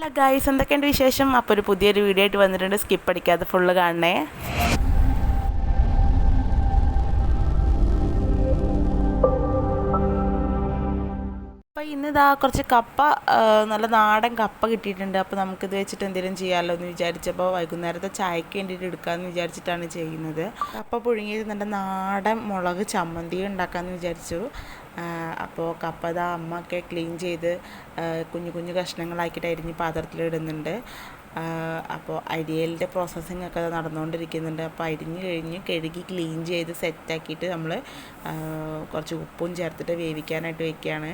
അല്ല ഗായ്സ് എന്തൊക്കെയുണ്ട് വിശേഷം? അപ്പോൾ ഒരു പുതിയൊരു വീഡിയോ ആയിട്ട് വന്നിട്ടുണ്ട്. സ്കിപ്പ് അടിക്കാതെ ഫുള്ള് കാണണേ. അപ്പോൾ ഇന്നിതാ കുറച്ച് കപ്പ നല്ല നാടൻ കപ്പ കിട്ടിയിട്ടുണ്ട്. അപ്പോൾ നമുക്കിത് വെച്ചിട്ട് എന്തെങ്കിലും ചെയ്യാമല്ലോ എന്ന് വിചാരിച്ചപ്പോൾ വൈകുന്നേരത്തെ ചായക്ക് വേണ്ടിയിട്ട് എടുക്കാമെന്ന് വിചാരിച്ചിട്ടാണ് ചെയ്യുന്നത്. കപ്പ പുഴുങ്ങിയത് നല്ല നാടൻ മുളക് ചമ്മന്തി ഉണ്ടാക്കാമെന്ന് വിചാരിച്ചു. അപ്പോൾ കപ്പ ഇതാ അമ്മയൊക്കെ ക്ലീൻ ചെയ്ത് കുഞ്ഞു കുഞ്ഞു കഷ്ണങ്ങളാക്കിയിട്ട് അരിഞ്ഞ് പാത്രത്തിലിടുന്നുണ്ട് അപ്പോൾ അരിയലിന്റെ പ്രോസസ്സിംഗ് ഒക്കെ നടന്നുകൊണ്ടിരിക്കുന്നുണ്ട്. അപ്പോൾ അരിഞ്ഞ് കഴിഞ്ഞ് കഴുകി ക്ലീൻ ചെയ്ത് സെറ്റാക്കിയിട്ട് നമ്മൾ കുറച്ച് ഉപ്പും ചേർത്തിട്ട് വേവിക്കാനായിട്ട് വയ്ക്കുകയാണ്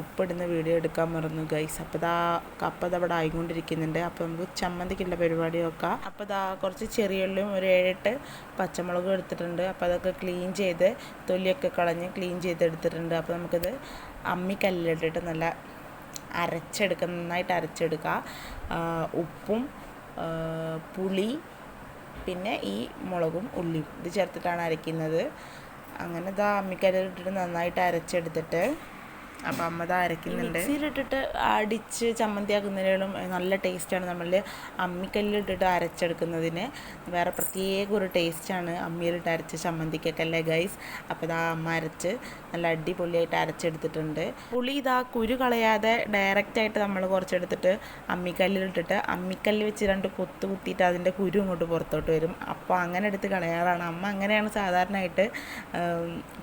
ഉപ്പിടുന്ന വീഡിയോ എടുക്കാൻ മറന്നു ഗൈസ് അപ്പോൾ ഇതാ കപ്പ അവിടെ ആയിക്കൊണ്ടിരിക്കുന്നുണ്ട്. അപ്പോൾ നമുക്ക് ചമ്മന്തിക്കുള്ള പരിപാടി നോക്കാം. അപ്പോൾ ഇതാ കുറച്ച് ചെറിയുള്ളിയും ഒരു ഏഴെട്ട് പച്ചമുളകും എടുത്തിട്ടുണ്ട്. അപ്പോൾ അതൊക്കെ ക്ലീൻ ചെയ്ത് തൊലിയൊക്കെ കളഞ്ഞ് ക്ലീൻ ചെയ്ത് എടുത്തിട്ടുണ്ട്. അപ്പോൾ നമുക്കിത് അമ്മിക്കല്ലിലിട്ടിട്ട് നല്ല അരച്ചെടുക്കുക നന്നായിട്ട് അരച്ചെടുക്കുക ഉപ്പും പുളി പിന്നെ ഈ മുളകും ഉള്ളിയും ഇത് ചേർത്തിട്ടാണ് അരയ്ക്കുന്നത്. അങ്ങനെ ഇതാ അമ്മിക്കല്ലിട്ടിട്ട് നന്നായിട്ട് അരച്ചെടുത്തിട്ട് അപ്പം അമ്മ അരക്കുന്നുണ്ട് മിക്സിയിലിട്ടിട്ട് അടിച്ച് ചമ്മന്തി ചമ്മന്തിയാക്കുന്നതിനും നല്ല ടേസ്റ്റാണ് നമ്മൾ അമ്മിക്കല്ലിട്ടിട്ട് അരച്ചെടുക്കുന്നതിന്. വേറെ പ്രത്യേക ഒരു ടേസ്റ്റാണ് അമ്മിയിലിട്ട് അരച്ച് ചമ്മന്തിക്കൊക്കെ അല്ലേ ഗൈസ്? അപ്പോൾ ഇതാ അമ്മ അരച്ച് നല്ല അടിപൊളിയായിട്ട് അരച്ചെടുത്തിട്ടുണ്ട്. പുളി ഇതാ കുരു കളയാതെ ഡയറക്റ്റായിട്ട് നമ്മൾ കുറച്ചെടുത്തിട്ട് അമ്മിക്കല്ലിലിട്ടിട്ട് അമ്മിക്കല്ല് വെച്ച് രണ്ട് കൊത്തു കുത്തിയിട്ട് അതിന്റെ കുരു ഇങ്ങോട്ട് പുറത്തോട്ട് വരും. അപ്പോൾ അങ്ങനെ എടുത്ത് കളയാറാണ്. അമ്മ അങ്ങനെയാണ് സാധാരണയായിട്ട്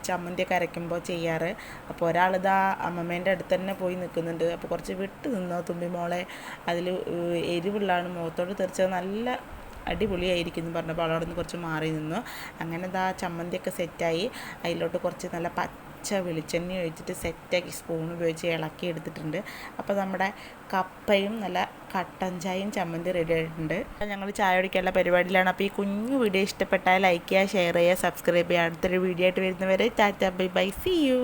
ചമ്മന്തിയൊക്കെ അരയ്ക്കുമ്പോൾ ചെയ്യാറ്. അപ്പോൾ ഒരാളിതാ അമ്മമ്മേന്റെ അടുത്ത് തന്നെ പോയി നിൽക്കുന്നുണ്ട്. അപ്പോൾ കുറച്ച് വിട്ട് നിന്നോ തുമ്പി മോളെ. അതിൽ എരിവുള്ളതാണ് മുഖത്തോട് തെറിച്ചത്. നല്ല അടിപൊളിയായിരിക്കും എന്ന് പറഞ്ഞപ്പോൾ അവളവിടെ നിന്ന് കുറച്ച് മാറി നിന്നു. അങ്ങനെ ഇതാ ചമ്മന്തിയൊക്കെ സെറ്റായി. അതിലോട്ട് കുറച്ച് നല്ല പച്ച വെളിച്ചെണ്ണ ഒഴിച്ചിട്ട് സെറ്റാക്കി സ്പൂൺ ഉപയോഗിച്ച് ഇളക്കി എടുത്തിട്ടുണ്ട്. അപ്പോൾ നമ്മുടെ കപ്പയും നല്ല കട്ടൻ ചായയും ചമ്മന്തി റെഡി ആയിട്ടുണ്ട്. ഞങ്ങൾ ചായ കുടിക്കാനുള്ള പരിപാടിയിലാണ്. അപ്പോൾ ഈ കുഞ്ഞു വീഡിയോ ഇഷ്ടപ്പെട്ടാൽ ലൈക്ക് ചെയ്യുക ഷെയർ ചെയ്യുക സബ്സ്ക്രൈബ് ചെയ്യുക. അടുത്തൊരു വീഡിയോ ആയിട്ട് വരുന്നവരെ tata bye bye. See you